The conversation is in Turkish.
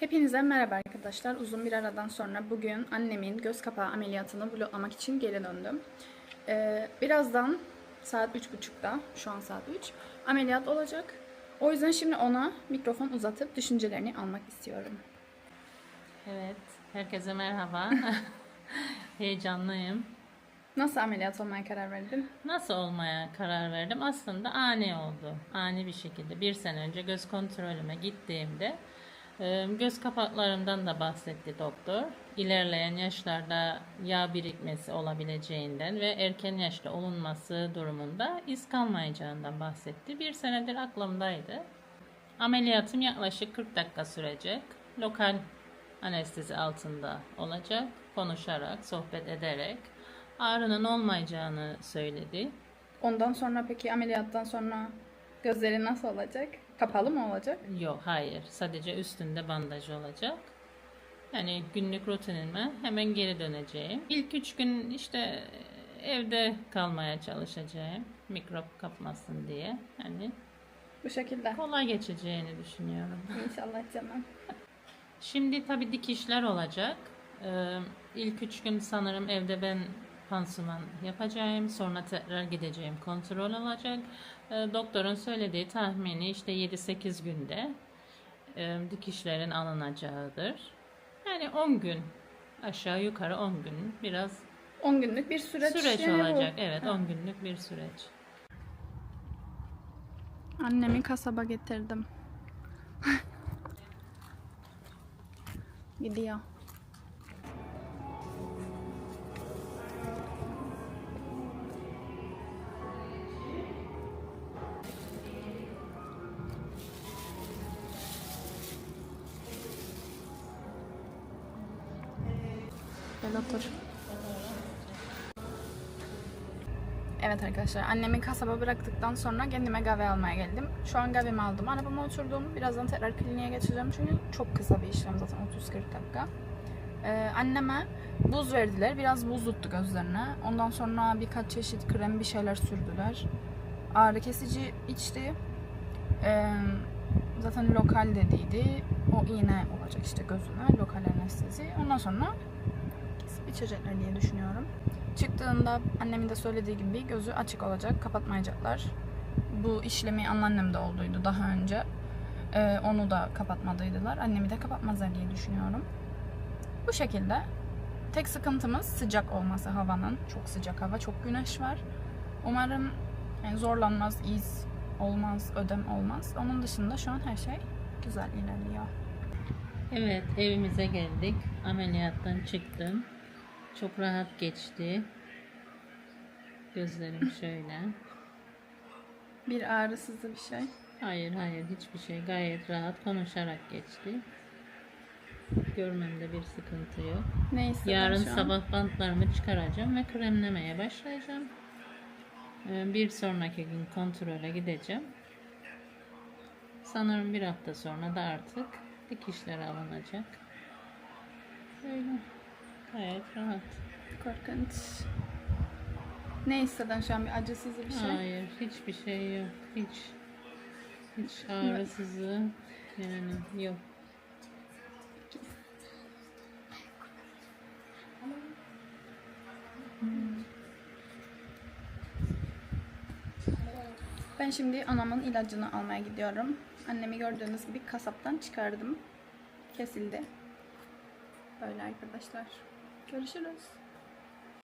Hepinize merhaba arkadaşlar. Uzun bir aradan sonra bugün annemin göz kapağı ameliyatını vloglamak için geri döndüm. Ee, birazdan saat 3.30'da, şu an saat 3, ameliyat olacak. O yüzden şimdi ona mikrofon uzatıp düşüncelerini almak istiyorum. Evet, herkese merhaba. Heyecanlıyım. Nasıl ameliyat olmaya karar verdin? Nasıl olmaya karar verdim? Aslında ani oldu. Ani bir şekilde. Bir sene önce göz kontrolüme gittiğimde göz kapaklarımdan da bahsetti doktor. İlerleyen yaşlarda yağ birikmesi olabileceğinden ve erken yaşta olunması durumunda iz kalmayacağından bahsetti. Bir senedir aklımdaydı. Ameliyatım yaklaşık 40 dakika sürecek. Lokal anestezi altında olacak. Konuşarak, sohbet ederek ağrının olmayacağını söyledi. Ondan sonra peki ameliyattan sonra gözleri nasıl olacak? Kapalı mı olacak? Yok, hayır. Sadece üstünde bandaj olacak. Yani günlük rutinime hemen geri döneceğim. İlk üç gün işte evde kalmaya çalışacağım. Mikrop kapmasın diye. Yani Bu şekilde. kolay geçeceğini düşünüyorum. İnşallah canım. Şimdi tabii dikişler olacak. Ee, ilk üç gün sanırım evde ben pansuman yapacağım. Sonra tekrar gideceğim. Kontrol olacak. Ee, doktorun söylediği tahmini işte 7-8 günde e, dikişlerin alınacağıdır. Yani 10 gün aşağı yukarı 10 gün biraz 10 günlük bir süreç. süreç bu. olacak. Evet 10 günlük bir süreç. Annemi kasaba getirdim. Gidiyor. Gel otur. Evet arkadaşlar annemi kasaba bıraktıktan sonra kendime kahve almaya geldim. Şu an kahvemi aldım. Arabama oturdum. Birazdan tekrar kliniğe geçeceğim çünkü çok kısa bir işlem zaten 30-40 dakika. Ee, anneme buz verdiler. Biraz buz gözlerine. Ondan sonra birkaç çeşit krem bir şeyler sürdüler. Ağrı kesici içti. Ee, zaten lokal dediydi. O iğne olacak işte gözüne. Lokal anestezi. Ondan sonra içecekler diye düşünüyorum. Çıktığında annemin de söylediği gibi gözü açık olacak, kapatmayacaklar. Bu işlemi anneannem de olduydu daha önce. Ee, onu da kapatmadıydılar. Annemi de kapatmazlar diye düşünüyorum. Bu şekilde. Tek sıkıntımız sıcak olması havanın. Çok sıcak hava, çok güneş var. Umarım yani zorlanmaz, iz olmaz, ödem olmaz. Onun dışında şu an her şey güzel ilerliyor. Evet evimize geldik. Ameliyattan çıktım. Çok rahat geçti. Gözlerim şöyle. Bir ağrısızı bir şey. Hayır hayır hiçbir şey gayet rahat konuşarak geçti. Görmemde bir sıkıntı yok. Neyse. Yarın sabah bantlarımı çıkaracağım ve kremlemeye başlayacağım. Ee, Bir sonraki gün kontrole gideceğim. Sanırım bir hafta sonra da artık dikişler alınacak. Böyle gayet rahat. Korkunç. Ne hisseden şu an bir acısız bir şey? Hayır, hiçbir şey yok. Hiç hiç ağrısızı yani yok. Ben şimdi anamın ilacını almaya gidiyorum. Annemi gördüğünüz gibi kasaptan çıkardım. Kesildi. Böyle arkadaşlar. Görüşürüz.